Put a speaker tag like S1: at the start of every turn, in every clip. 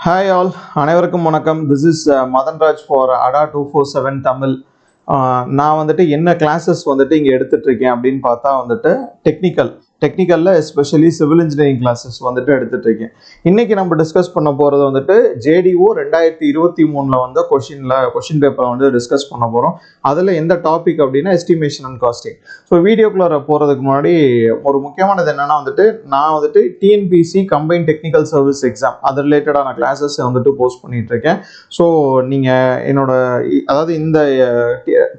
S1: Hi all அனைவருக்கும் வணக்கம். This is uh, Madanraj for Adda two four seven Tamil. Uh, நான் வந்துட்டு என்ன கிளாஸஸ் வந்துட்டு இங்கே எடுத்துட்டு இருக்கேன் அப்படின்னு பார்த்தா வந்துட்டு டெக்னிக்கல் டெக்னிக்கலில் எஸ்பெஷலி சிவில் இன்ஜினியரிங் கிளாஸஸ் வந்துட்டு எடுத்துகிட்டு இருக்கேன் இன்றைக்கி நம்ம டிஸ்கஸ் பண்ண போகிறது வந்துட்டு ஜேடிஓ ரெண்டாயிரத்தி இருபத்தி மூணில் வந்து கொஷினில் கொஷின் பேப்பரை வந்து டிஸ்கஸ் பண்ண போகிறோம் அதில் எந்த டாபிக் அப்படின்னா எஸ்டிமேஷன் அண்ட் காஸ்டிங் ஸோ வீடியோக்குள்ளே போகிறதுக்கு முன்னாடி ஒரு முக்கியமானது என்னென்னா வந்துட்டு நான் வந்துட்டு TNPSC combine technical service exam அது ரிலேட்டடான கிளாஸஸ் வந்துட்டு போஸ்ட் பண்ணிகிட்டு இருக்கேன் ஸோ நீங்கள் என்னோட அதாவது இந்த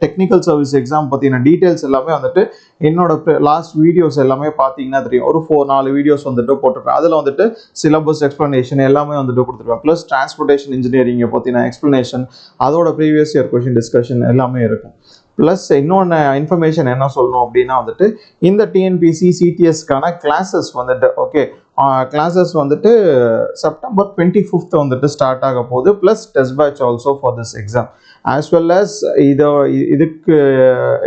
S1: டெக்னிக்கல் சர்வீஸ் எக்ஸாம் பற்றின டீட்டெயில்ஸ் எல்லாமே வந்துட்டு என்னோட லாஸ்ட் வீடியோஸ் எல்லாமே பார்த்தீங்கன்னா தெரியும். ஒரு ஃபோர் நாலு வீடியோஸ் வந்துட்டு போட்டிருப்பேன். அதில் வந்துட்டு சிலபஸ் எக்ஸ்ப்ளனேஷன் எல்லாமே வந்துட்டு கொடுத்துருப்பேன். ப்ளஸ் டிரான்ஸ்போர்ட்டேஷன் இன்ஜினியரிங்கை பற்றின எக்ஸ்ப்ளனேஷன் அதோட ப்ரீவியஸ் இயர் கொஷின் டிஸ்கஷன் எல்லாமே இருக்கும். ப்ளஸ் இன்னொன்று இன்ஃபர்மேஷன் என்ன சொல்லணும் அப்படின்னா வந்துட்டு இந்த டிஎன்பிசி சிடிஎஸ்க்கான கிளாஸஸ் வந்துட்டு ஓகே கிளாஸஸ் வந்துட்டு செப்டம்பர் டுவெண்ட்டி ஃபிஃப்த் வந்துட்டு ஸ்டார்ட் ஆக போகுது. Plus test batch also for this exam as well as இதோ இதுக்கு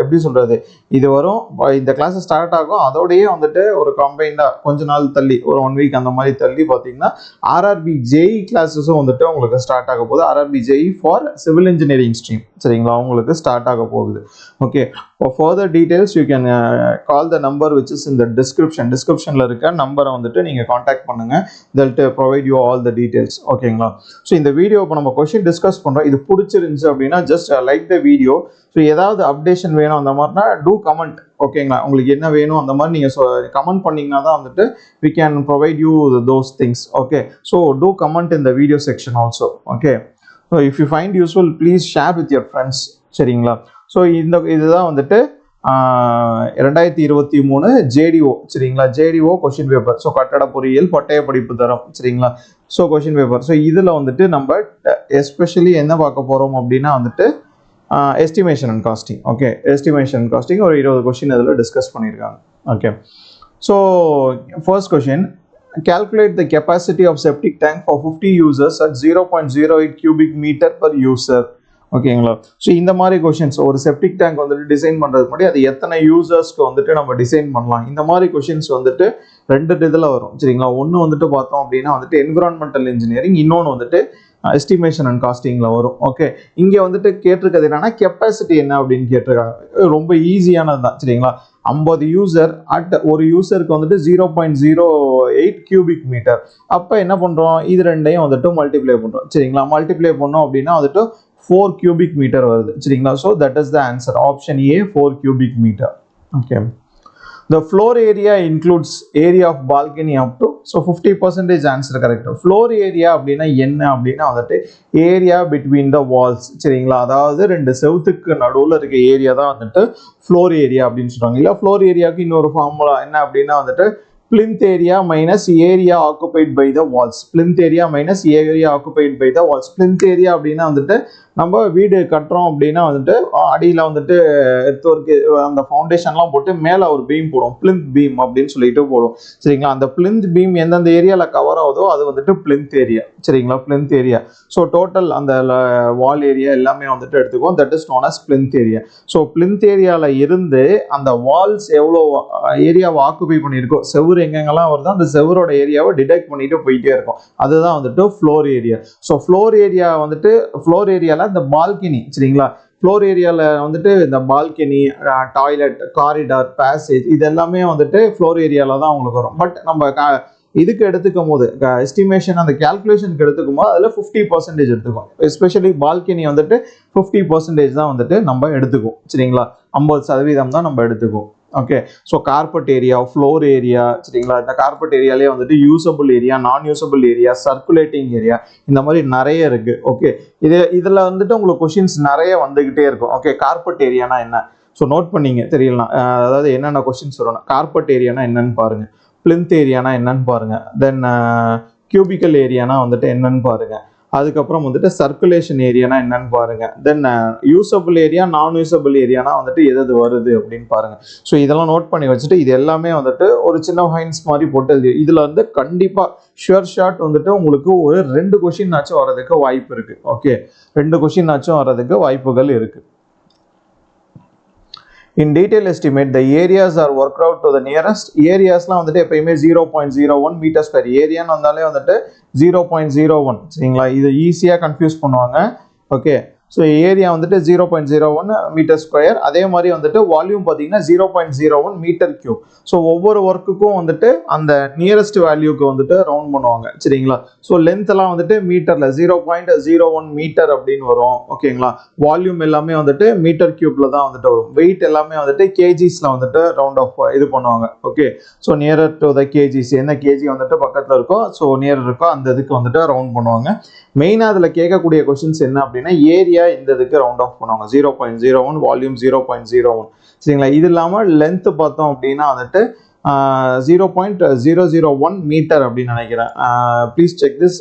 S1: எப்படி சொல்கிறது இது வரும் இந்த கிளாஸ் ஸ்டார்ட் ஆகும் அதோடையே வந்துட்டு ஒரு கம்பைண்டாக கொஞ்ச நாள் தள்ளி ஒரு ஒன் வீக் அந்த மாதிரி தள்ளி பார்த்தீங்கன்னா ஆர்ஆர்பி ஜெய் கிளாஸஸும் வந்துட்டு உங்களுக்கு ஸ்டார்ட் ஆக போகுது. RRB JE for civil engineering stream சரிங்களா? உங்களுக்கு ஸ்டார்ட் ஆக போகுது. Okay for further details you can call the number which is இந்த டிஸ்கிரிப்ஷன் டிஸ்கிரிப்ஷனில் இருக்க நம்பரை வந்துட்டு நீங்கள் காண்டாக்ட் பண்ணுங்கள் they'll to provide you all the ஓகேங்களா ஸோ இந்த வீடியோ இப்போ நம்ம கொஷின் டிஸ்கஸ் பண்ணுறோம் இது பிடிச்சிருந்துச்சு அப்படின்னு just like the video so ஏதாவது அப்டேஷன் வேணும் அந்த மாதிரினா டூ கமெண்ட் ஓகேங்களா உங்களுக்கு என்ன வேணும் அந்த மாதிரி நீங்கள் கமெண்ட் பண்ணீங்கன்னா தான் வந்துட்டு we can provide you those things okay so do comment இந்த video section also okay so if you find useful please share with with friends சரிங்களா? ஸோ இந்த இதுதான் வந்துட்டு ரெண்டாயிரத்தி இருபத்தி மூணு ஜேடிஓ சரிங்களா? ஜேடிஓ கொஷின் பேப்பர் ஸோ கட்டட பொறியியல் பட்டய படிப்பு தரம் சரிங்களா? ஸோ கொஷின் பேப்பர் ஸோ இதில் வந்துட்டு நம்ம எஸ்பெஷலி என்ன பார்க்க போகிறோம் அப்படின்னா வந்துட்டு estimation and costing okay estimation and costing ஒரு இருபது கொஷின் இதில் டிஸ்கஸ் பண்ணியிருக்காங்க. Okay so first question calculate the capacity of septic tank for 50 users at 0.08 cubic meter per user. ஓகேங்களா? ஸோ இந்த மாதிரி கொஷின்ஸ் ஒரு செப்டிக் டேங்க் வந்துட்டு டிசைன் பண்ணுறது முன்னாடி அது எத்தனை யூசர்ஸ்க்கு வந்துட்டு நம்ம டிசைன் பண்ணலாம்? இந்த மாதிரி கொஷின்ஸ் வந்துட்டு ரெண்டு இதில் வரும். சரிங்களா? ஒன்று வந்துட்டு பார்த்தோம் அப்படின்னா வந்துட்டு என்விரான்மெண்டல் இன்ஜினியரிங் இன்னொன்று வந்துட்டு எஸ்டிமேஷன் அண்ட் காஸ்டிங்கில் வரும். ஓகே இங்கே வந்துட்டு கேட்டிருக்கிறது என்னன்னா கெப்பாசிட்டி என்ன அப்படின்னு கேட்டிருக்காங்க. ரொம்ப ஈஸியானது தான் சரிங்களா? ஐம்பது யூசர் அட் ஒரு யூசருக்கு வந்துட்டு zero point zero eight cubic metre அப்போ என்ன பண்ணுறோம் இது ரெண்டையும் வந்துட்டு மல்டிப்ளை பண்ணுறோம் சரிங்களா? மல்டிப்ளை பண்ணோம் அப்படின்னா வந்துட்டு ஃபோர் கியூபிக் மீட்டர் வருது. சரிங்களா? So that is the answer option A four cubic metre okay the floor area includes area of balcony up to so 50 percentage answer correct. Floor area அப்படின்னா என்ன அப்படின்னா வந்துட்டு ஏரியா பிட்வீன் த வால்ஸ் சரிங்களா? அதாவது ரெண்டு செவுத்துக்கு நடுவில் இருக்க ஏரியா தான் வந்துட்டு ஃப்ளோர் ஏரியா அப்படின்னு சொல்கிறாங்க இல்லை ஃப்ளோர் ஏரியாவுக்கு இன்னொரு ஃபார்முலா என்ன அப்படின்னா வந்துட்டு plinth area minus area occupied by the walls. Plinth area minus area occupied by the walls. Plinth area அப்படின்னா வந்துட்டு நம்ம வீடு கட்டுறோம் அப்படின்னா வந்துட்டு அடியில் வந்துட்டு எர்த் அந்த ஃபவுண்டேஷன்லாம் போட்டு மேலே ஒரு பீம் போடும் பிளிந்த் பீம் அப்படின்னு சொல்லிட்டு போடுவோம். சரிங்களா? அந்த பிளிந்த் பீம் எந்தெந்த ஏரியாவில் கவர் ஆகுதோ அது வந்துட்டு பிளிந்த் ஏரியா சரிங்களா? பிளிந்த் ஏரியா ஸோ டோட்டல் அந்த வால் ஏரியா எல்லாமே வந்துட்டு எடுத்துக்குவோம். That is known as plinth area so plinth ஏரியாவில் இருந்து அந்த வால்ஸ் எவ்வளோ ஏரியாவை ஆக்குபை பண்ணியிருக்கோ செவுரு எங்கெங்கெல்லாம் வருதோ அந்த செவரோட ஏரியாவை டிடெக்ட் பண்ணிட்டு போயிட்டே இருக்கும். அதுதான் வந்துட்டு floor area so floor area வந்துட்டு ஃப்ளோர் ஏரியாவில் இந்த பால்கனி சரிங்களா? ஃப்ளோர் ஏரியாவில் வந்துட்டு இந்த பால்கனி டாய்லெட் காரிடார் பேசேஜ் இது எல்லாமே வந்துட்டு ஃப்ளோர் ஏரியாவில் தான் அவங்களுக்கு வரும். பட் நம்ம க- இதுக்கு எடுத்துக்கும் போது எஸ்டிமேஷன் அந்த கேல்குலேஷனுக்கு எடுத்துக்கும் போது அதில் ஃபிஃப்டி பர்சன்டேஜ் எடுத்துக்கும். எஸ்பெஷலி பால்கனி வந்துட்டு ஃபிஃப்டி பர்சன்டேஜ் தான் வந்துட்டு நம்ம எடுத்துக்கும் சரிங்களா? ஐம்பது சதவீதம் தான் நம்ம எடுத்துக்கும். Okay so carpet area floor area சரிங்களா? இந்த கார்பெட் ஏரியாலே வந்துட்டு usable area non usable area circulating area இந்த மாதிரி நிறைய இருக்குது ஓகே இது இதில் வந்துட்டு உங்களுக்கு கொஷின்ஸ் நிறைய வந்துக்கிட்டே இருக்கும். ஓகே கார்பெட் ஏரியானா என்ன? ஸோ நோட் பண்ணீங்க தெரியலாம் அதாவது என்னென்ன கொஷின்ஸ் வரணும் கார்பெட் ஏரியானா என்னன்னு பாருங்கள் பிளிந்த் ஏரியானா என்னன்னு பாருங்கள் தென் கியூபிக்கல் ஏரியானா வந்துட்டு என்னன்னு பாருங்கள் அதுக்கப்புறம் வந்துட்டு சர்க்குலேஷன் ஏரியானா என்னன்னு பாருங்க. Then usable area non usable ஏரியானா வந்துட்டு எது எது வருது அப்படின்னு பாருங்க. ஸோ இதெல்லாம் நோட் பண்ணி வச்சுட்டு இது எல்லாமே வந்துட்டு ஒரு சின்ன ஹைன்ஸ் மாதிரி போட்டு எழுதி இதுல வந்து கண்டிப்பா ஷுர் ஷாட் வந்துட்டு உங்களுக்கு ஒரு ரெண்டு கொஷின் ஆச்சும் வர்றதுக்கு வாய்ப்பு இருக்கு. ஓகே ரெண்டு கொஷின் ஆச்சும் வர்றதுக்கு வாய்ப்புகள் இருக்குது in detail estimate the areas are work out to the nearest ஏரியாஸ்லாம் வந்துட்டு எப்பயுமே zero point zero one metre square ஏரியான்னு வந்தாலே வந்துட்டு ஜீரோ பாயிண்ட் ஜீரோ ஒன் சரிங்களா? இது ஈஸியாக கன்ஃபியூஸ் பண்ணுவாங்க. ஓகே ஸோ ஏரியா வந்துட்டு zero point zero one metre square அதே மாதிரி வந்துட்டு வால்யூம் பார்த்தீங்கன்னா zero point zero one metre cube so ஒவ்வொரு ஒர்க்குக்கும் வந்துட்டு அந்த நியரஸ்ட் வேல்யூக்கு வந்துட்டு ரவுண்ட் பண்ணுவாங்க. சரிங்களா? ஸோ லென்த்தெல்லாம் வந்துட்டு மீட்டரில் zero point zero one metre அப்படின்னு வரும். ஓகேங்களா? வால்யூம் எல்லாமே வந்துட்டு மீட்டர் கியூப்ல தான் வந்துட்டு வரும். வெயிட் எல்லாமே வந்துட்டு கேஜிஸில் வந்துட்டு ரவுண்ட் ஆஃப் இது பண்ணுவாங்க. Okay so nearer to the KGs என்ன கேஜி வந்துட்டு பக்கத்தில் இருக்கோ ஸோ நியர் இருக்கோ அந்த இதுக்கு வந்துட்டு ரவுண்ட் பண்ணுவாங்க. மெயினாக அதில் கேட்கக்கூடிய கொஷின்ஸ் என்ன அப்படின்னா ஏரியா இந்த இதுக்கு ரவுண்ட் ஆஃப் பண்ணுவாங்க. Zero point zero one volume zero point zero one சரிங்களா? இது இல்லாமல் லென்த்து பார்த்தோம் அப்படின்னா வந்துட்டு zero point zero zero one metre அப்படின்னு நினைக்கிறேன். Please check this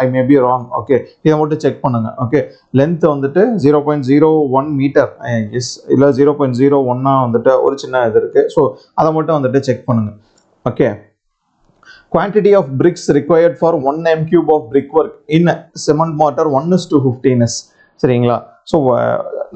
S1: I may be wrong okay இதை மட்டும் செக் பண்ணுங்க. ஓகே லென்த் வந்துட்டு zero point zero one metre yes இல்லை ஜீரோ பாயிண்ட் ஜீரோ ஒன்னா வந்துட்டு ஒரு சின்ன இது இருக்குது ஸோ அதை மட்டும் வந்துட்டு செக் பண்ணுங்க. Okay quantity of bricks required for 1 m cube of brickwork in cement mortar 1 is to 15 is சரிங்களா ஸோ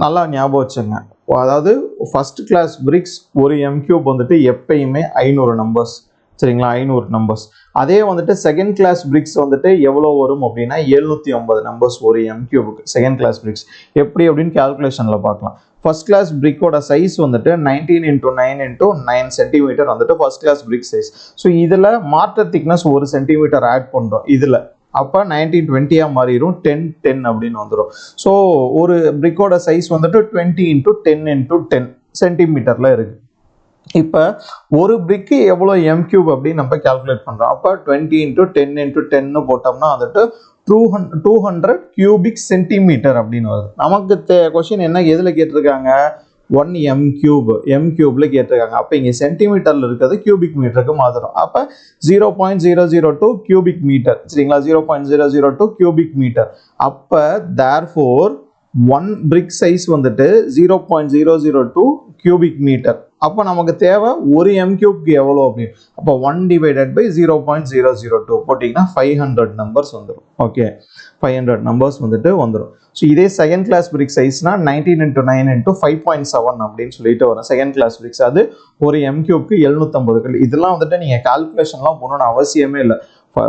S1: நல்லா ஞாபகம் வச்சுங்க அதாவது ஃபர்ஸ்ட் கிளாஸ் பிரிக்ஸ் ஒரு எம் கியூப் வந்துட்டு எப்பயுமே ஐநூறு நம்பர்ஸ் சரிங்களா? ஐநூறு நம்பர்ஸ் அதே வந்துட்டு செகண்ட் கிளாஸ் பிரிக்ஸ் வந்துட்டு எவ்வளோ வரும் அப்படின்னா எழுநூற்றி ஐம்பது நம்பர்ஸ் ஒரு எம்கியூபுக்கு செகண்ட் கிளாஸ் பிரிக்ஸ் எப்படி அப்படின்னு கேல்குலேஷனில் பார்க்கலாம். ஃபர்ஸ்ட் கிளாஸ் பிரிக்கோட சைஸ் வந்துட்டு nineteen into nine into nine centimetre வந்துட்டு first class brick size so இதில் மாற்ற திக்னஸ் ஒரு சென்டிமீட்டர் ஆட் பண்ணுறோம் இதில். அப்போ நைன்டீன் டுவெண்ட்டியாக மாறிடும் டென் டென் அப்படின்னு வந்துடும் ஸோ ஒரு பிரிக்கோட சைஸ் வந்துட்டு twenty into ten into ten சென்டிமீட்டரில் இருக்குது இப்போ ஒரு பிரிக்கு எவ்வளோ எம் கியூப் அப்படின்னு நம்ம கால்குலேட் பண்ணுறோம் அப்போ டுவெண்ட்டி இன்ட்டு டென் இன்ட்டு டென்னு போட்டோம்னா வந்துட்டு two hund two hundred cubic centimetre அப்படின்னு வருது. நமக்கு தே கொஷின் என்ன எதில் கேட்டிருக்காங்க? ஒன் எம் கியூப் எம் கியூப்ல கேட்டிருக்காங்க. அப்போ இங்கே சென்டிமீட்டரில் இருக்கிறது கியூபிக் மீட்டருக்கு மாத்திரம். அப்போ zero point zero zero two cubic metre சரிங்களா? Zero point zero zero two cubic metre அப்போ therefore one brick size வந்துட்டு zero point zero zero two cubic metre அப்போ நமக்கு தேவை ஒரு எம்கியூப்க்கு எவ்வளோ அப்படின்னு? அப்போ one divided by zero point zero zero two போட்டிங்கன்னா ஃபைவ் ஹண்ட்ரட் நம்பர்ஸ் வந்துடும் ஓகே ஃபைவ் ஹண்ட்ரட் நம்பர்ஸ் வந்துட்டு வந்துடும் ஸோ இதே second class brick சைஸ்னா nineteen into nine into five point seven அப்படின்னு சொல்லிட்டு வரும். செகண்ட் கிளாஸ் பிரிக்ஸ் அது ஒரு எம் கியூப்க்கு எழுநூத்தம்பது கல். இதெல்லாம் வந்துட்டு நீங்கள் கால்குலேஷன்லாம் பண்ணணும்னு அவசியமே இல்லை.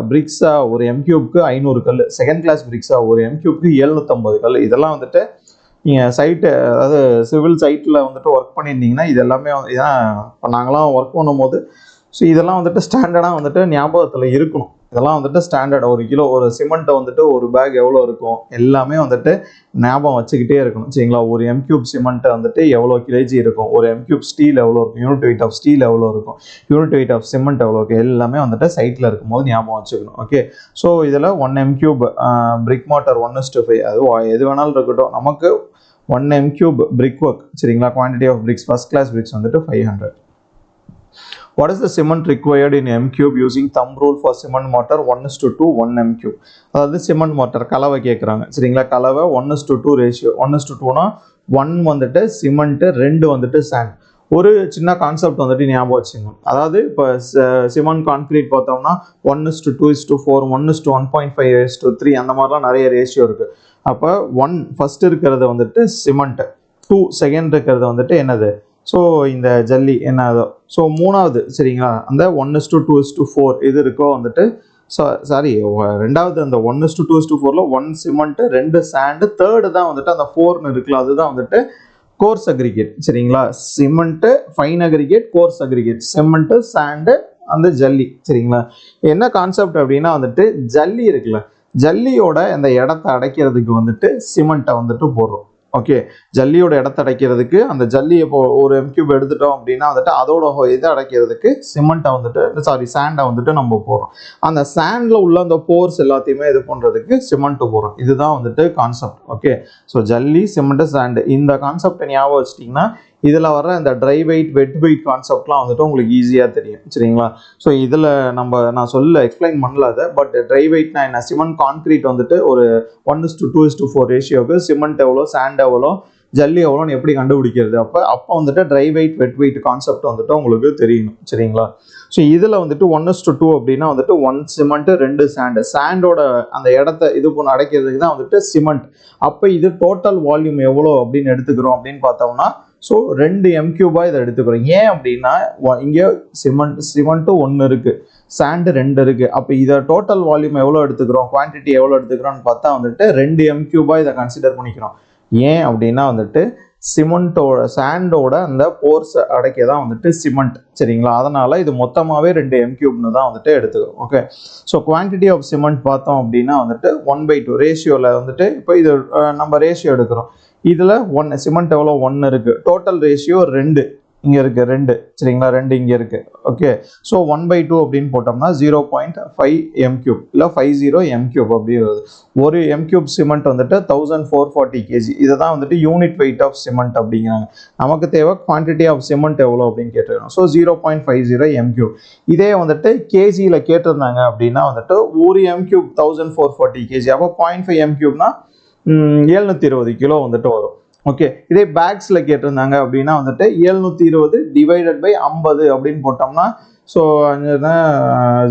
S1: பிரிக்ஸாக ஒரு எம்கியூப்க்கு ஐநூறு கல். செகண்ட் கிளாஸ் பிரிக்ஸாக ஒரு எம் கியூப்க்கு எழுநூத்தம்பது கல். இதெல்லாம் வந்துட்டு நீங்கள் சைட்டு அதாவது சிவில் சைட்டில் வந்துட்டு ஒர்க் பண்ணியிருந்தீங்கன்னா இது எல்லாமே இதான் இப்போ நாங்களாம் ஒர்க் பண்ணும்போது ஸோ இதெல்லாம் வந்துட்டு ஸ்டாண்டர்டாக வந்துட்டு ஞாபகத்தில் இருக்கணும். இதெல்லாம் வந்துட்டு ஸ்டாண்டர்ட் ஒரு கிலோ ஒரு சிமெண்ட்டை வந்துட்டு ஒரு பேக் எவ்வளோ இருக்கும் எல்லாமே வந்துட்டு ஞாபகம் வச்சுக்கிட்டே இருக்கணும். சரிங்களா? ஒரு எம்கியூப் சிமெண்ட்டை வந்துட்டு எவ்வளோ கிலேஜி இருக்கும்? ஒரு எம்கியூப் ஸ்டீல் எவ்வளோ இருக்கும்? யூனிட் வெயிட் ஆஃப் ஸ்டீல் எவ்வளோ இருக்கும்? யூனிட் வெயிட் ஆஃப் சிமெண்ட் எவ்வளோ இருக்கும்? எல்லாமே வந்துட்டு சைட்டில் இருக்கும்போது ஞாபகம் வச்சுக்கணும். ஓகே ஸோ இதில் one M cube brick mortar one is five அது எது வேணாலும் இருக்கட்டும். நமக்கு one M cube brick work சரிங்களா? Quantity of bricks first class bricks வந்துட்டு five hundred What is the cement required in M cube using thumb rule for cement mortar one is to two one M cube. அதாவது cement mortar கலவை கேட்குறாங்க சரிங்களா? கலவை one is to two ratio one is to டூனா one வந்துட்டு cement ரெண்டு வந்துட்டு sand ஒரு சின்ன கான்செப்ட் வந்துட்டு ஞாபகம் வச்சுங்க அதாவது இப்போ சிமெண்ட் கான்கிரீட் பார்த்தோம்னா one is to two is to four one is to one point five is to three அந்த மாதிரிலாம் நிறைய ரேஷியோ இருக்குது அப்போ ஒன் ஃபஸ்ட்டு இருக்கிறது வந்துட்டு சிமெண்ட்டு டூ செகண்ட் இருக்கிறது வந்துட்டு என்னது? ஸோ இந்த ஜல்லி என்ன என்னதோ. ஸோ மூணாவது சரிங்களா? அந்த one is to two is to four இது இருக்கோ வந்துட்டு சாரி ரெண்டாவது அந்த one is to two is to ஃபோரில் ஒன் சிமெண்ட்டு ரெண்டு சாண்டு தேர்டு தான் வந்துட்டு அந்த ஃபோர்னு இருக்குல்ல அதுதான் வந்துட்டு கோர்ஸ் அக்ரிகேட் சரிங்களா? Cement fine aggregate coarse aggregate cement sand அந்த ஜல்லி சரிங்களா? என்ன கான்செப்ட் அப்படின்னா வந்துட்டு ஜல்லி இருக்குல்ல ஜல்லியோட அந்த இடத்த அடைக்கிறதுக்கு வந்துட்டு சிமெண்ட்டை வந்துட்டு போடுறோம். ஓகே ஜல்லியோட இடத்த அடைக்கிறதுக்கு அந்த ஜல்லி இப்போ ஒரு எம்கியூப் எடுத்துட்டோம் அப்படின்னா வந்துட்டு அதோட இதை அடைக்கிறதுக்கு சிமெண்ட்டை வந்துட்டு சாரி சாண்டை வந்துட்டு நம்ம போடுறோம். அந்த சாண்டில் உள்ள அந்த போர்ஸ் எல்லாத்தையுமே இது பண்ணுறதுக்கு சிமெண்ட்டு போடுறோம். இதுதான் வந்துட்டு கான்செப்ட் ஓகே ஸோ ஜல்லி சிமெண்ட்டு சாண்டு இந்த கான்செப்டை ஞாபகம் வச்சிட்டிங்கன்னா இதில் வர இந்த ட்ரை வெயிட் வெட் வெயிட் கான்செப்ட்லாம் வந்துட்டு உங்களுக்கு ஈஸியாக தெரியும். சரிங்களா? ஸோ இதில் நம்ம நான் சொல்ல எக்ஸ்பிளைன் பண்ணல அதை பட் ட்ரை வெயிட்னா என்ன சிமெண்ட் கான்க்ரீட் வந்துட்டு ஒரு one is to two is to four ரேஷியோக்கு cement எவ்வளோ சாண்ட் எவ்வளோ ஜல்லி எவ்வளோன்னு எப்படி கண்டுபிடிக்கிறது? அப்போ அப்போ வந்துட்டு dry weight wet weight concept வந்துட்டு உங்களுக்கு தெரியணும். சரிங்களா? ஸோ இதில் வந்துட்டு ஒன் இஸ் டு டூ அப்படின்னா வந்துட்டு ஒன் சிமெண்ட்டு ரெண்டு சாண்டு சாண்டோட அந்த இடத்த இது பண்ண அடைக்கிறதுக்கு தான் வந்துட்டு சிமெண்ட் அப்போ இது டோட்டல் வால்யூம் எவ்வளோ அப்படின்னு எடுத்துக்கிறோம் அப்படின்னு பார்த்தோம்னா ஸோ ரெண்டு எம்கியூபாக இதை எடுத்துக்கிறோம். ஏன் அப்படின்னா இங்கே சிமெண்ட் சிமெண்ட்டும் ஒன்று இருக்குது சாண்டு ரெண்டு இருக்குது அப்போ இதை டோட்டல் வால்யூம் எவ்வளோ எடுத்துக்கிறோம்? குவான்டிட்டி எவ்வளோ எடுத்துக்கிறோம்னு பார்த்தா வந்துட்டு ரெண்டு எம்கியூபாக இதை கன்சிடர் பண்ணிக்கிறோம். ஏன் அப்படின்னா வந்துட்டு சிமெண்ட்டோட சாண்டோட அந்த போர்ஸ் அடைக்க தான் வந்துட்டு சிமெண்ட். சரிங்களா? அதனால் இது மொத்தமாகவே ரெண்டு எம்கியூப்னு தான் வந்துட்டு எடுத்துக்கிறோம். Okay so quantity of cement பார்த்தோம் அப்படின்னா வந்துட்டு ஒன் பை டூ ரேஷியோவில் வந்துட்டு இப்போ இது நம்ம ரேஷியோ எடுக்கிறோம். இதில் ஒன்று சிமெண்ட் எவ்வளோ ஒன்று இருக்குது டோட்டல் ரேஷியோ ரெண்டு. இங்கே இருக்குது ரெண்டு. சரிங்களா? ரெண்டு இங்கே இருக்குது okay so one by two அப்படின்னு போட்டோம்னா zero point five M cube இல்லை ஃபைவ் ஜீரோ எம் கியூப் அப்படிங்கிறது. ஒரு எம் கியூப் சிமெண்ட் வந்துட்டு தௌசண்ட் ஃபோர் ஃபார்ட்டி கேஜி இதை தான் வந்துட்டு யூனிட் வெயிட் ஆஃப் சிமெண்ட் அப்படிங்கிறாங்க. நமக்கு தேவை குவான்டிட்டி ஆஃப் சிமெண்ட் எவ்வளோ அப்படின்னு கேட்டிருக்கோம். So zero point five zero M cube இதே வந்துட்டு கேஜியில் கேட்டிருந்தாங்க அப்படின்னா வந்துட்டு ஒரு M cube thousand four forty KG அப்போ பாயிண்ட் ஃபைவ் எம் கியூப்னா எழுநூற்றி இருபது கிலோ வந்துட்டு வரும். ஓகே இதே பேக்ஸில் கேட்டிருந்தாங்க அப்படின்னா வந்துட்டு எழுநூற்றி இருபது டிவைடட் பை ஐம்பது அப்படின்னு போட்டோம்னா ஸோ அங்கே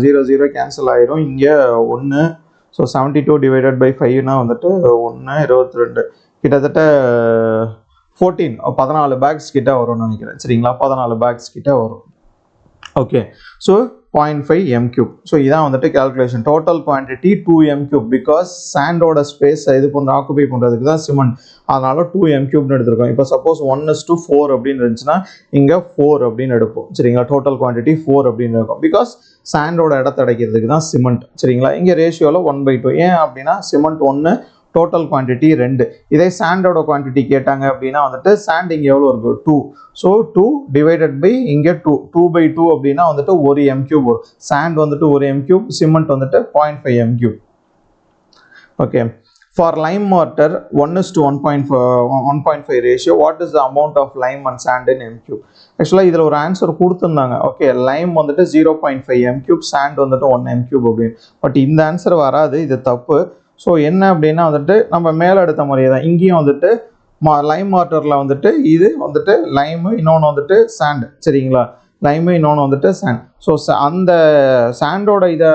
S1: ஜீரோ ஜீரோ கேன்சல் ஆயிரும். இங்கே ஒன்று so seventy two divided by ஃபைவ்னா வந்துட்டு ஒன்று இருபத்தி ரெண்டு. கிட்டத்தட்ட ஃபோர்டீன் பதினாலு பேக்ஸ் கிட்ட வரும்னு நினைக்கிறேன். சரிங்களா? பதினாலு பேக்ஸ் கிட்ட வரும். Okay so point five M cube so இதான் வந்துட்டு calculation total quantity two M cube because சாண்டோட space இது பண்ணுற ஆக்குபை பண்ணுறதுக்கு தான் சிமெண்ட் அதனால டூ எம் கியூப்னு எடுத்திருக்கோம். இப்போ suppose one is two four அப்படின்னு இருந்துச்சுன்னா இங்கே ஃபோர் அப்படின்னு எடுப்போம். சரிங்களா? டோட்டல் குவான்டிட்டி ஃபோர் அப்படின்னு இருக்கும். பிகாஸ் சாண்டோட இடத்த அடைக்கிறதுக்கு தான் சிமெண்ட் சரிங்களா? இங்கே ரேஷியோவில் ஒன் பை டூ ஏன் அப்படின்னா சிமெண்ட் ஒன்று டோட்டல் குவான்டிட்டி ரெண்டு. இதே சாண்டோட குவான்டிட்டி கேட்டாங்க அப்படின்னா வந்துட்டு சாண்ட் இங்கே எவ்வளோ இருக்கு? Two so two divided by இங்கே டூ டூ பை டூ அப்படின்னா வந்துட்டு ஒரு எம் கியூப் வரும். சாண்ட் வந்துட்டு ஒரு எம் கியூப் சிமெண்ட் வந்துட்டு point five M cube okay for lime mortar one is to one point one point five ratio what is the amount of lime and sand in M cube ஆக்சுவலாக இதில் ஒரு answer கொடுத்துருந்தாங்க. Okay lime வந்துட்டு zero point five M cube sand வந்துட்டு one M cube அப்படின்னு. But இந்த answer வராது. இது தப்பு. ஸோ என்ன அப்படின்னா வந்துட்டு நம்ம மேலே எடுத்த மாதிரியே தான் இங்கேயும் வந்துட்டு மா லைம் வாட்டரில் வந்துட்டு இது வந்துட்டு லைமு இன்னொன்று வந்துட்டு சாண்டு சரிங்களா? லைமு இன்னொன்று வந்துட்டு சாண்ட் ஸோ அந்த சாண்டோட இதை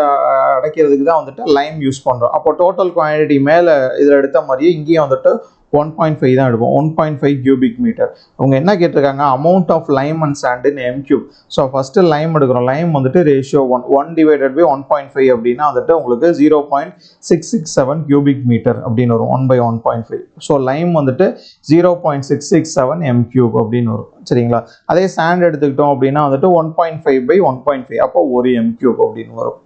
S1: அடைக்கிறதுக்கு தான் வந்துட்டு லைம் யூஸ் பண்ணுறோம் அப்போ டோட்டல் குவான்டிட்டி மேலே இதில் எடுத்த மாதிரியே இங்கேயும் வந்துட்டு ஒன் பாயிண்ட் ஃபைவ் தான் எடுப்போம். One point five cubic metre அவங்க என்ன கேட்டிருக்காங்க? Amount of lime and sand in M cube so first lime எடுக்கிறோம். லைம் வந்துட்டு ratio one one divided by one point five அப்படின்னா வந்துட்டு உங்களுக்கு zero point six six seven cubic metre அப்படின்னு வரும். One by one point five so lime வந்துட்டு zero point six six seven M cube அப்படின்னு வரும். சரிங்களா? அதே சாண்ட் எடுத்துக்கிட்டோம் அப்படின்னா வந்துட்டு one point five by one point five அப்போ ஒரு எம் கியூப் அப்படின்னு வரும்.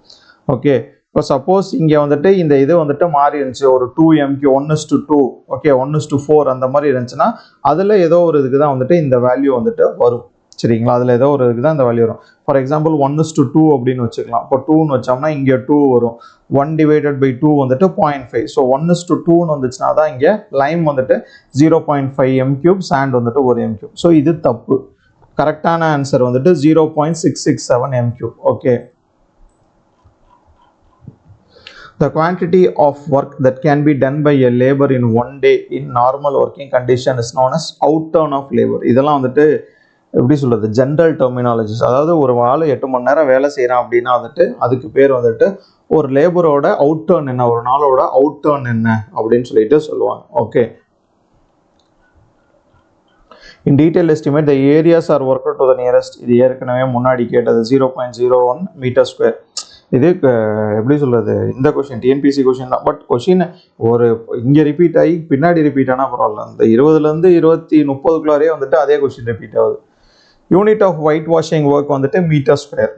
S1: ஓகே இப்போ சப்போஸ் இங்கே வந்துட்டு இந்த இது வந்துட்டு மாறி இருந்துச்சு. ஒரு two எம்கி one is to two okay one is to four அந்த மாதிரி இருந்துச்சுன்னா அதில் ஏதோ ஒரு இதுக்கு தான் வந்துட்டு இந்த வேல்யூ வந்துட்டு வரும். சரிங்களா? அதில் ஏதோ ஒரு இதுக்கு தான் இந்த வேல்யூ வரும். For example one is to two அப்படின்னு வச்சுக்கலாம். இப்போ டூன்னு வச்சோம்னா இங்கே டூ வரும். ஒன் டிவைடட் பை டூ வந்துட்டு point five so one is to டூன்னு வந்துச்சுன்னா தான் இங்கே லைம் வந்துட்டு zero point five m cube sand வந்துட்டு ஒரு எம் கியூப் ஸோ இது தப்பு. கரெக்டான ஆன்சர் வந்துட்டு zero point six six seven m cube okay the quantity of work that can be done by a labor in one day in normal working condition is known as outturn of labor இதெல்லாம் வந்துட்டு எப்படி சொல்றது general terminologies அதாவது ஒரு ஆள் எட்டு மணி நேரம் வேலை செய்கிறான் அப்படின்னா வந்துட்டு அதுக்கு பேர் வந்துட்டு ஒரு லேபரோட அவுட் டர்ன் என்ன ஒரு நாளோட அவுட் டர்ன் என்ன அப்படின்னு சொல்லிட்டு சொல்லுவாங்க. Okay in detail estimate the areas are work to the nearest இது ஏற்கனவே முன்னாடி கேட்டது zero point zero one metre square இது எப்படி சொல்கிறது இந்த கொஷின் டிஎன்பிசி கொஷின் தான். பட் கொஷின் ஒரு இங்கே ரிப்பீட் ஆகி பின்னாடி ரிப்பீட் ஆனால் பரவாயில்ல. அந்த இருபதுலேருந்து இருபத்தி முப்பதுக்குள்ளாரே வந்துட்டு அதே கொஷின் ரிப்பீட் ஆகுது. Unit of white washing work வந்துட்டு மீட்டர் ஸ்கொயர்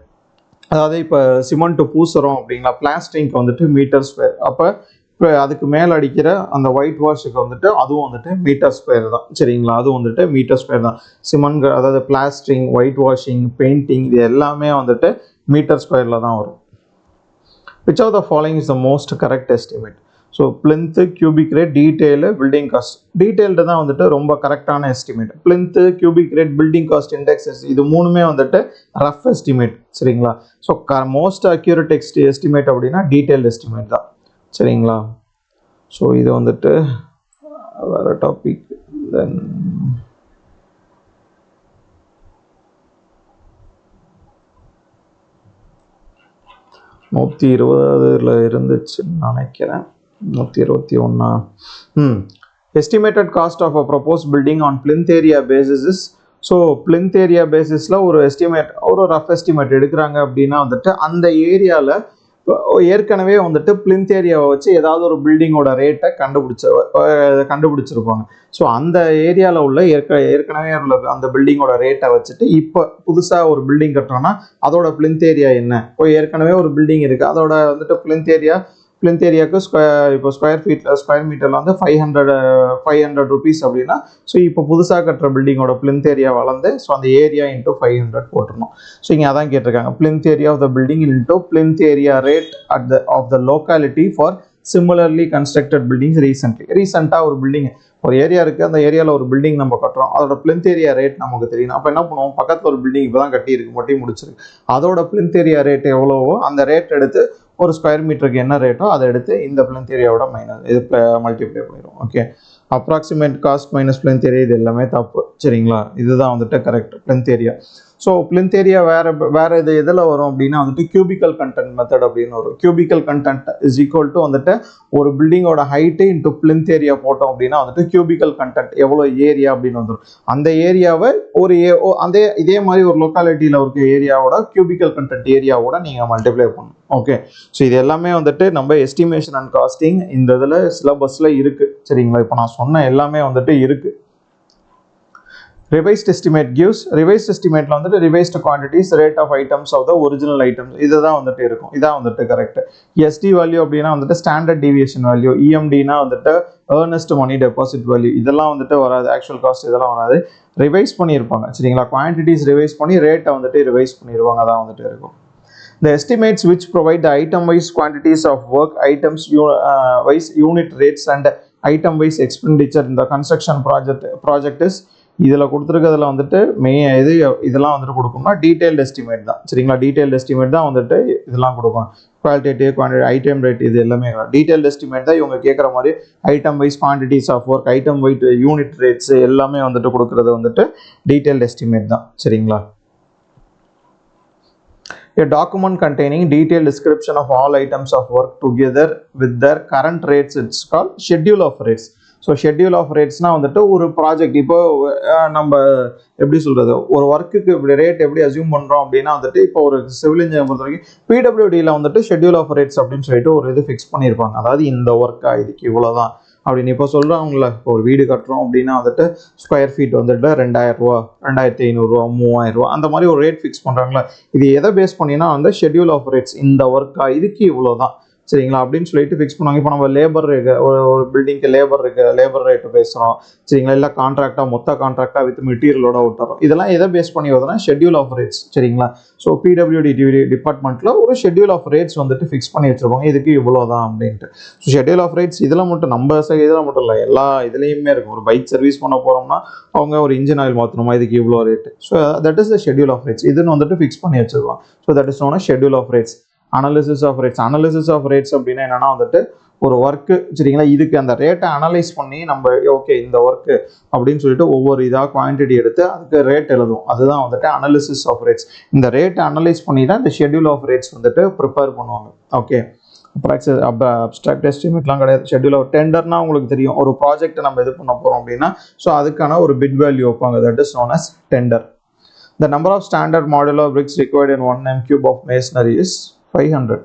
S1: அதாவது இப்போ சிமெண்ட்டு பூசுறோம் அப்படிங்களா பிளாஸ்டிங்க்கு வந்துட்டு மீட்டர் ஸ்கொயர் அப்போ இப்போ அதுக்கு மேலே அடிக்கிற அந்த ஒயிட் வாஷுக்கு வந்துட்டு அதுவும் வந்துட்டு மீட்டர் ஸ்கொயர் தான். சரிங்களா? அதுவும் வந்துட்டு மீட்டர் ஸ்கொயர் தான். சிமெண்ட் அதாவது பிளாஸ்டிங் ஒயிட் வாஷிங் பெயிண்டிங் இது எல்லாமே வந்துட்டு மீட்டர் ஸ்கொயரில் தான் வரும். Which of the following is the most correct estimate so plinth cubic rate detail building cost detailed தான் வந்துட்டு ரொம்ப கரெக்டான estimate plinth cubic rate building cost indexes இது மூணுமே வந்துட்டு ரஃப் எஸ்டிமேட் சரிங்களா? ஸோ க மோஸ்ட் அக்யூரேட் எக்ஸ்ட் எஸ்டிமேட் அப்படின்னா டீட்டெயில் எஸ்டிமேட் தான். சரிங்களா? ஸோ இது வந்துட்டு வேறு டாபிக் தென் நூற்றி இருபதுல இருந்துச்சுன்னு நினைக்கிறேன். நூற்றி இருபத்தி ஒன்றா ம். Estimated cost of a proposed building on plinth area basis is so plinth area பேசிஸில் ஒரு எஸ்டிமேட் ஒரு ரஃப் எஸ்டிமேட் எடுக்கிறாங்க அப்படின்னா வந்துட்டு அந்த ஏரியாவில் ஏற்கனவே வந்துட்டு பிளிந்த் ஏரியாவை வச்சு ஏதாவது ஒரு பில்டிங்கோட ரேட்டை கண்டுபிடிச்ச கண்டுபிடிச்சிருப்பாங்க. ஸோ அந்த ஏரியாவில் உள்ள ஏற்க ஏற்கனவே உள்ள அந்த பில்டிங்கோட ரேட்டை வச்சுட்டு இப்போ புதுசாக ஒரு பில்டிங் கட்டுறோன்னா அதோட பிளிந்த் ஏரியா என்ன? இப்போ ஏற்கனவே ஒரு பில்டிங் இருக்குது அதோட வந்துட்டு பிளிந்த் ஏரியா பிளிந்த் ஏரியாவுக்கு ஸ்கொயர் இப்போ ஸ்கொயர் ஃபீட்டில் ஸ்கொயர் மீட்டரில் வந்து five hundred five hundred rupees அப்படின்னா ஸோ இப்போ புதுசாக கட்டுற பில்டிங்கோட பிளிந்த் ஏரியா வளர்ந்து ஸோ அந்த ஏரியா இன்ட்டு ஃபைவ் ஹண்ட்ரட் போட்டுருணும் ஸோ இங்கே அதான் கேட்டிருக்காங்க plinth area of the building into plinth area rate at the of the locality for similarly constructed buildings recently ரீசெண்டாக ஒரு பில்டிங் ஒரு ஏரியா இருக்குது அந்த ஏரியாவில் ஒரு பில்டிங் நம்ம கட்டுறோம். அதோட பிளிந்த் ஏரியா ரேட் நமக்கு தெரியும். அப்போ என்ன பண்ணுவோம்? பக்கத்தில் ஒரு பில்டிங் இப்போ தான் கட்டியிருக்கு மொட்டி முடிச்சிருக்கு. அதோட பிளிந்த் ஏரியா ரேட் எவ்வளவோ அந்த ரேட் எடுத்து ஒரு ஸ்கொயர் மீட்டருக்கு என்ன ரேட்டோ அதை எடுத்து இந்த பிளன் ஏரியாவோட மைனஸ் இது மல்டிப்ளை பண்ணிடும் okay approximate cost minus plinth area இது எல்லாமே தப்பு. சரிங்களா? இதுதான் வந்துட்டு correct plinth area so plinth area வேறு வேறு இது எதில் வரும் அப்படின்னா வந்துட்டு கியூபிக்கல் கண்டென்ட் மெத்தட் அப்படின்னு வரும். Cubical content is equal to வந்துட்டு ஒரு பில்டிங்கோட ஹைட்டு இன்ட்டு பிளிந்த் ஏரியா போட்டோம் அப்படின்னா வந்துட்டு கியூபிக்கல் கண்டென்ட் எவ்வளோ ஏரியா அப்படின்னு வந்துடும் அந்த ஏரியாவை ஒரு ஏ ஓ அந்த இதே மாதிரி ஒரு லொக்காலிட்டியில் இருக்க ஏரியாவோட கியூபிக்கல் கண்டென்ட் ஏரியாவோட நீங்கள் மல்டிப்ளை பண்ணணும். ஓகே ஸோ இது எல்லாமே வந்துட்டு நம்ம எஸ்டிமேஷன் அண்ட் காஸ்டிங் இந்த இதில் சிலபஸில் இருக்குது சரிங்களா? இப்போ நான் சொன்ன எல்லாமே வந்துட்டு இருக்குது ரிவைஸ்ட் எஸ்டிமேட் கிவ்ஸ் ரிவைஸ்ட் எஸ்டிமேட்ல வந்துட்டு revised quantities rate of items of the original items இதுதான் வந்துட்டு இருக்கும். இதான் வந்துட்டு கரெக்ட் எஸ்டி வேல்யூ அப்படின்னா வந்துட்டு ஸ்டாண்டர்ட் டிவியேஷன் வேல்யூ இஎம்டினா வந்துட்டு ஏர்னஸ்ட் மணி டெபாசிட் வேல்யூ இதெல்லாம் வந்துட்டு வராது. ஆக்சுவல் காஸ்ட் இதெல்லாம் வராது. ரிவைஸ் பண்ணியிருப்பாங்க. சரிங்களா? குவான்டிட்டிஸ் ரிவைஸ் பண்ணி ரேட்டை வந்துட்டு ரிவைஸ் பண்ணிடுவாங்க அதான் வந்துட்டு இருக்கும். The estimates which provide the item-wise quantities of work, items u- uh, wise unit rates and item-wise expenditure in the construction project project is இதில் கொடுத்துருக்கிறதுல வந்துட்டு மெயின் இது இதெல்லாம் வந்துட்டு கொடுக்கணும்னா டீட்டெயில் எஸ்டிமேட் தான். சரிங்களா? டீட்டெயில் எஸ்டிமேட் தான் வந்துட்டு இதெல்லாம் கொடுக்கும் குவாலிட்டேட்டிவ் குவான்டிட்டி ஐட்டம் ரேட் இது எல்லாமே டீட்டெயில் எஸ்டிமேட் தான் இவங்க கேட்குற மாதிரி item wise quantities of work item wise unit rates எல்லாமே வந்துட்டு கொடுக்குறது வந்துட்டு டீட்டெயில் எஸ்டிமேட் தான். சரிங்களா? A document containing detailed description of all items of work together with their current rates it's called schedule of rates. So schedule of ரேட்ஸ்னா வந்துட்டு ஒரு project இப்போ நம்ம எப்படி சொல்கிறது ஒரு ஒர்க்குக்கு இப்படி ரேட் எப்படி அசியூம் பண்ணுறோம் அப்படின்னா வந்துட்டு இப்போ ஒரு சிவில் இன்ஜினியர் பொறுத்த வரைக்கும் பிடபிள்யூடியில் வந்துட்டு ஷெட்யூல் ஆஃப் ரேட்ஸ் அப்படின்னு சொல்லிட்டு ஒரு இது ஃபிக்ஸ் பண்ணியிருப்பாங்க. அதாவது இந்த ஒர்க்கா இதுக்கு இவ்வளோதான் அப்படின்னு. இப்போ சொல்கிறாங்கள இப்போ ஒரு வீடு கட்டுறோம் அப்படின்னா வந்துட்டு ஸ்கொயர் ஃபீட் வந்துட்டு ரெண்டாயிரம் ரூபா ரெண்டாயிரத்தி ஐநூறுரூவா மூவாயிரம் ரூபா அந்த மாதிரி ஒரு ரேட் ஃபிக்ஸ் பண்ணுறாங்களா இது எதை பேஸ் பண்ணினா வந்து ஷெட்யூல் ஆஃப் ரேட்ஸ் இந்த ஒர்க்கா இதுக்கு இவ்வளோ தான் சரிங்களா? அப்படின்னு சொல்லிட்டு ஃபிக்ஸ் பண்ணுவாங்க. இப்போ நம்ம லேபர் இருக்கு. ஒரு ஒரு பில்டிங்க்கு லேபர் இருக்கு. லேபர் ரேட்டு பேசுகிறோம் சரிங்களா? இல்லை கான்ட்ராக்டாக மொத்த கான்ட்ராக்டாக வித் மெட்டீரியலோட விட்டுறோம். இதெல்லாம் எதை பேஸ் பண்ணி வருதுன்னா ஷெட்யூல் ஆஃப் ரேட்ஸ் சரிங்களா? ஸோ பிடபிள்யூடி டிபார்ட்மெண்ட்டில் ஒரு ஷெட்யூல் ஆஃப் ரேட்ஸ் வந்துட்டு ஃபிக்ஸ் பண்ணி வச்சுருப்பாங்க. இதுக்கு இவ்வளோ தான் அப்படின்ட்டு. ஸோ ஷெட்யூல் ஆஃப் ரேட்ஸ் இதில் மட்டும் நம்ம இதில் மட்டும் இல்லை. எல்லா இதுலேயுமே இருக்கும். ஒரு பைக் சர்வீஸ் பண்ண போகிறோம்னா அவங்க ஒரு இன்ஜின் ஆயில் மாற்றணுமா இதுக்கு இவ்வளோ rate so that is the schedule of rates இதுன்னு வந்துட்டு ஃபிக்ஸ் பண்ணி வச்சிருவாங்க so that is known schedule of rates analysis of rates analysis of rates அப்படின்னா என்னன்னா வந்துட்டு ஒரு ஒர்க்கு சரிங்களா? இதுக்கு அந்த ரேட்டை அனலைஸ் பண்ணி நம்ம ஓகே இந்த ஒர்க்கு அப்படின்னு சொல்லிட்டு ஒவ்வொரு இதாக குவான்டிட்டி எடுத்து அதுக்கு ரேட் எழுதுவோம். அதுதான் வந்துட்டு அனாலிசிஸ் ஆஃப் ரேட்ஸ் இந்த ரேட்டை அனலைஸ் பண்ணி தான் இந்த ஷெட்யூல் ஆஃப் ரேட்ஸ் வந்துட்டு ப்ரிப்பேர் பண்ணுவாங்க. ஓகே ப்ராக்சஸ் அப்போ அப்ட்ராக்ட் எஸ்டிமேட்லாம் கிடையாது. ஷெட்யூல் ஆஃப் டெண்டர்னா உங்களுக்கு தெரியும். ஒரு ப்ராஜெக்ட்டை நம்ம இது பண்ண போகிறோம் அப்படின்னா ஸோ அதுக்கான ஒரு பிட் வேல்யூ வைப்பாங்க. That is known as tender the number of standard model of bricks required in one m cube of masonry is five hundred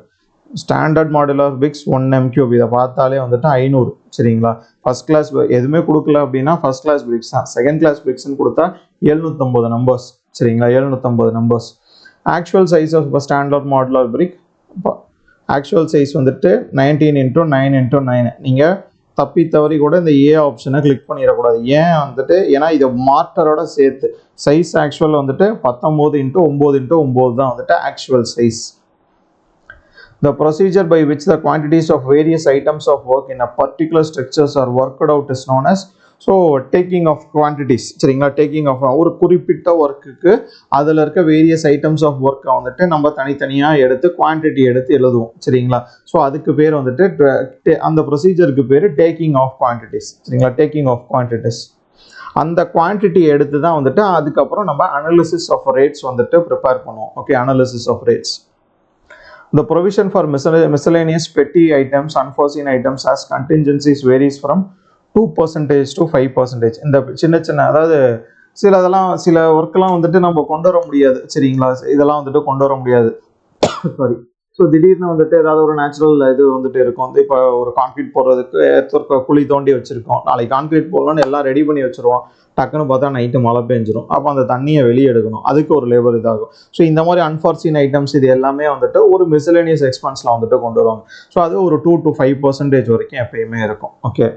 S1: standard of bricks one m cube இதை பார்த்தாலே வந்துட்டு ஐநூறு சரிங்களா? First class எதுவுமே கொடுக்கல அப்படின்னா first class bricks தான். Second class பிரிக்ஸ்னு கொடுத்தா எழுநூத்தம்பது நம்பர்ஸ் சரிங்களா? எழுநூத்தம்பது நம்பர்ஸ் ஆக்சுவல் சைஸ் ஆஃப் இப்போ standard of brick actual size வந்துட்டு nineteen into nine into nine நீங்கள் தப்பி தவறி கூட இந்த ஏ ஆப்ஷனை கிளிக் பண்ணிடக்கூடாது. ஏன் வந்துட்டு? ஏன்னா இதை மார்ட்டரோட சேர்த்து. சைஸ் ஆக்சுவல் வந்துட்டு பத்தொம்போது இன்ட்டு ஒம்பது இன்ட்டு ஒம்பது தான் வந்துட்டு actual size The procedure by which the quantities of various items of work in a particular structures are worked out is known as so taking off quantities சரிங்களா? Taking off ஒரு குறிப்பிட்ட ஒர்க்குக்கு அதில் இருக்க வேரியஸ் ஐட்டம்ஸ் ஆஃப் ஒர்க்கை வந்துட்டு நம்ம தனித்தனியாக எடுத்து குவான்டிட்டி எடுத்து எழுதுவோம். சரிங்களா? ஸோ அதுக்கு பேர் வந்துட்டு அந்த ப்ரொசீஜருக்கு பேர் டேக்கிங் ஆஃப் குவான்டிட்டிஸ் சரிங்களா? டேக்கிங் ஆஃப் குவான்டிட்டிஸ் அந்த குவான்டிட்டி எடுத்து தான் வந்துட்டு அதுக்கப்புறம் நம்ம அனாலிசிஸ் ஆஃப் ரேட்ஸ் வந்துட்டு ப்ரிப்பேர் பண்ணுவோம். Okay analysis of rates The provision for miscellaneous petty items, unforeseen items as contingencies varies from two percentage to five percentage இந்த சின்ன சின்ன அதாவது சில இதெல்லாம் சில ஒர்க்கெல்லாம் வந்துட்டு நம்ம கொண்டு வர முடியாது. சரிங்களா? இதெல்லாம் வந்துட்டு கொண்டு வர முடியாது. சாரி ஸோ திடீர்னு வந்துட்டு ஏதாவது ஒரு நேச்சுரல் இது வந்துட்டு இருக்கும். வந்து இப்போ ஒரு கான்கிரீட் போடுறதுக்கு ஏற்ற குழி தோண்டி வச்சுருக்கோம். நாளைக்கு கான்கிரீட் போடணும்னு எல்லாம் ரெடி பண்ணி வச்சிருவோம். டக்குன்னு பார்த்தா நைட்டு மழை பெஞ்சிரும். அப்போ அந்த தண்ணியை வெளியே எடுக்கணும். அதுக்கு ஒரு லேபர் இதாகும். ஸோ இந்த மாதிரி அன்ஃபார்ச்சுனேட் ஐட்டம்ஸ் இது எல்லாமே வந்துட்டு ஒரு மிஸ்லேனியஸ் எக்ஸ்பென்ஸில் வந்துட்டு கொண்டு வருவாங்க. ஸோ அது ஒரு டூ டு ஃபைவ் பர்சன்டேஜ் வரைக்கும் எப்பயுமே இருக்கும். ஓகே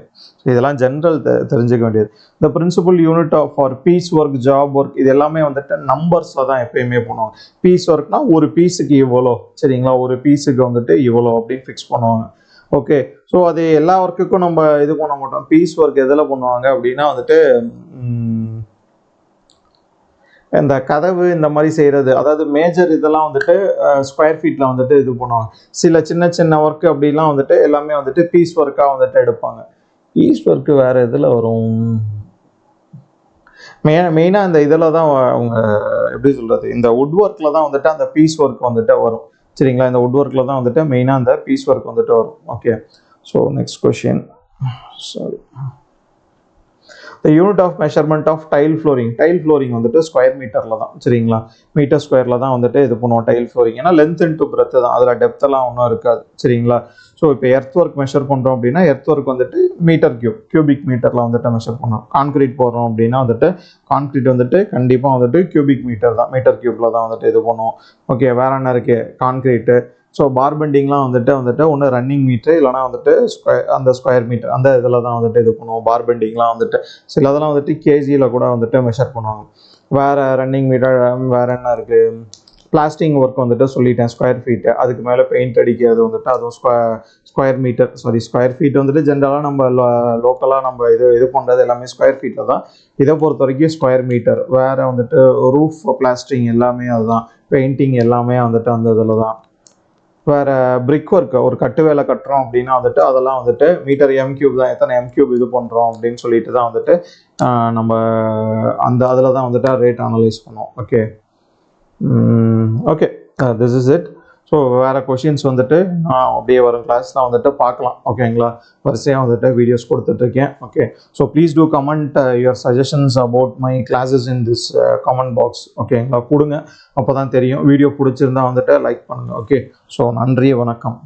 S1: இதெல்லாம் ஜென்ரல் தெரிஞ்சுக்க வேண்டியது. இந்த principal unit of for piece work job work இது எல்லாமே வந்துட்டு நம்பர்ஸில் தான் எப்பயுமே பண்ணுவாங்க. பீஸ் ஒர்க்னா ஒரு பீஸுக்கு இவ்வளோ. சரிங்களா? ஒரு பீஸுக்கு வந்துட்டு இவ்வளோ அப்படின்னு ஃபிக்ஸ் பண்ணுவாங்க. ஓகே ஸோ அது எல்லா ஒர்க்குக்கும் நம்ம இது பண்ண மாட்டோம். பீஸ் ஒர்க் எதில் பண்ணுவாங்க அப்படின்னா வந்துட்டு இந்த கதவு இந்த மாதிரி செய்கிறது அதாவது மேஜர் இதெல்லாம் வந்துட்டு ஸ்கொயர் ஃபீட்டில் வந்துட்டு இது பண்ணுவாங்க. சில சின்ன சின்ன ஒர்க் அப்படிலாம் வந்துட்டு எல்லாமே வந்துட்டு பீஸ் ஒர்க்காக வந்துட்டு எடுப்பாங்க. பீஸ் ஒர்க்கு வேறு இதில் வரும்? மெயின் மெயினாக இந்த இதில் தான் அவங்க எப்படி சொல்கிறது இந்த வுட் ஒர்க்கில் தான் வந்துட்டு அந்த பீஸ் ஒர்க் வந்துட்டு வரும். சரிங்களா? இந்த உட் ஒர்க்கில் தான் வந்துட்டு மெயினாக அந்த பீஸ் ஒர்க் வந்துட்டு வரும். Okay so next question sorry the unit of measurement of tile flooring tile flooring வந்துட்டு ஸ்கொயர் மீட்டரில் தான். சரிங்களா? மீட்டர் ஸ்கொயரில் தான் வந்துட்டு இது பண்ணுவோம் டைல் ஃப்ளோரிங் ஏன்னா லென்த் இன்ட்டு பிரெத்து தான். அதில் டெப்த்தெல்லாம் ஒன்றும் இருக்காது. சரிங்களா? ஸோ இப்போ எர்த் ஒர்க் மெஷர் பண்ணுறோம் அப்படின்னா எர்த் ஒர்க் வந்துட்டு மீட்டர் கியூப் கியூபிக் மீட்டரில் வந்துட்டு மெஷர் பண்ணுறோம் கான்கிரீட் போடுறோம் அப்படின்னா வந்துட்டு கான்கிரீட் வந்துட்டு கண்டிப்பாக வந்துட்டு கியூபிக் மீட்டர் தான். மீட்டர் கியூப்பில் தான் வந்துட்டு இது பண்ணுவோம். ஓகே வேற என்ன இருக்குது கான்கிரீட்டு ஸோ பார்பெண்டிங்லாம் வந்துட்டு வந்துட்டு ஒன்று ரன்னிங் மீட்ரு இல்லைனா வந்துட்டு ஸ்கொயர் அந்த ஸ்கொயர் மீட்டர் அந்த இதில் தான் வந்துட்டு இது பண்ணுவோம். பார்பெண்டிங்லாம் வந்துட்டு சில இதெல்லாம் வந்துட்டு கேஜியில் கூட வந்துட்டு மெஷர் பண்ணுவாங்க. வேறு ரன்னிங் மீட்டர் வேறு என்ன இருக்குது பிளாஸ்டிங் ஒர்க் வந்துட்டு சொல்லிட்டேன் ஸ்கொயர் ஃபீட்டு அதுக்கு மேலே பெயிண்ட் அடிக்கிறது வந்துட்டு அதுவும் square square metre sorry square feet வந்துட்டு ஜென்ரலாக நம்ம லோக்கலாக நம்ம இது இது பண்ணுறது எல்லாமே ஸ்கொயர் ஃபீட்டில் தான். இதை பொறுத்த வரைக்கும் ஸ்கொயர் மீட்டர் வேறு வந்துட்டு ரூஃப் பிளாஸ்டிங் எல்லாமே அதுதான். பெயிண்டிங் எல்லாமே வந்துட்டு அந்த இதில் தான். வேறு பிரிக் ஒர்க் ஒரு கட்டு வேலை கட்டுறோம் அப்படின்னா வந்துட்டு அதெல்லாம் வந்துட்டு மீட்டர் எம் கியூப் தான் எத்தனை எம் கியூப் இது பண்ணுறோம் அப்படின்னு சொல்லிட்டு தான் வந்துட்டு நம்ம அந்த அதில் தான் வந்துட்டு ரேட் அனலைஸ் பண்ணோம் okay okay this is it so வேறு கொஷின்ஸ் வந்துட்டு நான் அப்படியே வரும் கிளாஸில் வந்துட்டு பார்க்கலாம். ஓகேங்களா வரிசையாக வந்துட்டு வீடியோஸ் கொடுத்துட்ருக்கேன் okay so please do comment your suggestions about my classes in this comment box ஓகேங்களா கொடுங்க. அப்போ தான் தெரியும். வீடியோ பிடிச்சிருந்தா வந்துட்டு லைக் பண்ணுங்கள் ஓகே ஸோ நன்றி வணக்கம்.